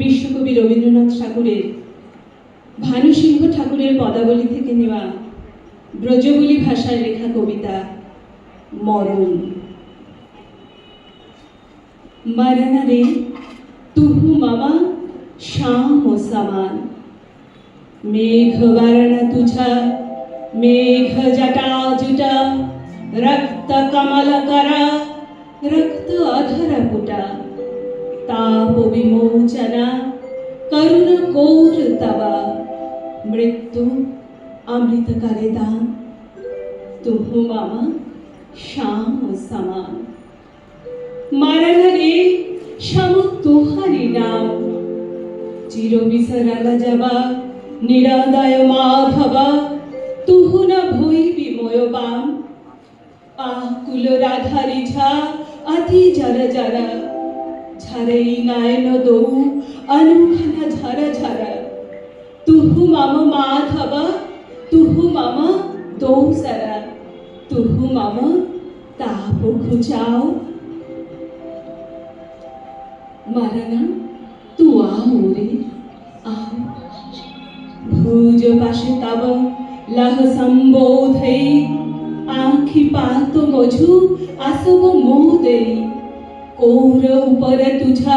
বিশ্বকবি রবীন্দ্রনাথ ঠাকুরের ভানুসিংহ ঠাকুরের পদাবলী থেকে নেওয়া ব্রজবলি ভাষায় লেখা কবিতা মরণ। মরণারে তুহু মামা শ্যাম ও সমান। মেঘ বারণ তুঝা মেঘ জটা জুটা, রক্ত কমল করা, রক্ত অধরা পুটা তাপ বিমোচনা করুণ কৌর তবা মৃত্যু অমৃতকালে দান তুহ মামা শ্যাম সমা মারা লাগে শ্যাম তোহারি নাম চির বিসরালা যাবা নিরাদায় মাধবা তুহু না ভই বিময় বাম আকুল রাধারি ঝা আতি জরা জরা ঝারেই নায়ন দৌ অনুখানা ঝারা ঝারা। তুহু মাম মাধবা, তুহু মাম দৌসরা তুহু মাম তাপ খুচাও মারানা তু আও রে, আও। ভুজ পাশে তব, লহ সম্বোধৈ। আঁখি পাত মঝু, আসব মোদৈ কোর উপর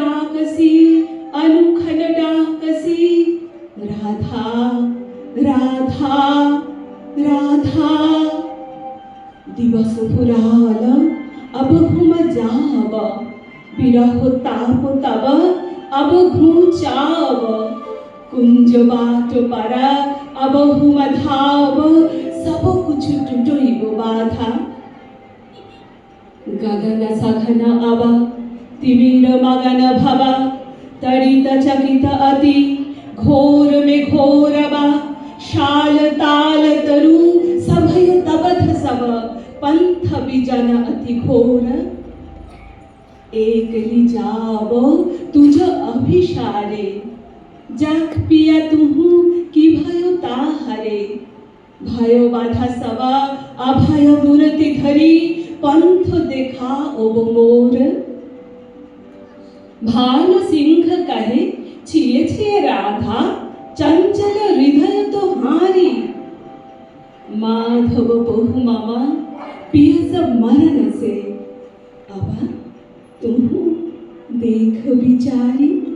डाकसी अनुखन डाकसी राधा राधा राधा दिवस पुराल अब हुम जाब বিরহ তাপ তব আব ঘুচাব কুঞ্জ বাট পারা আব হুমা ধাব সব কিছু টুটইব বাধা গগন সঘন আবা तिमिर मगन भव तरित चकित अति घोर में घोर शाल ताल तरु सभय तबध सब पंथ बिजन अति घोर एक ही जाव तुझ अभिशारे जाख पिया तुहु की भयो ता हरे भयो बाधा सवा, अभय मूर्ति धरी, पंथ देखा ओ मोर भानु सिंह कहे, छिए छिए राधा, चंचल हृदय तो हारी। माधव बहु मामा, पिय सब मरण से। अब, तुम देख बिचारी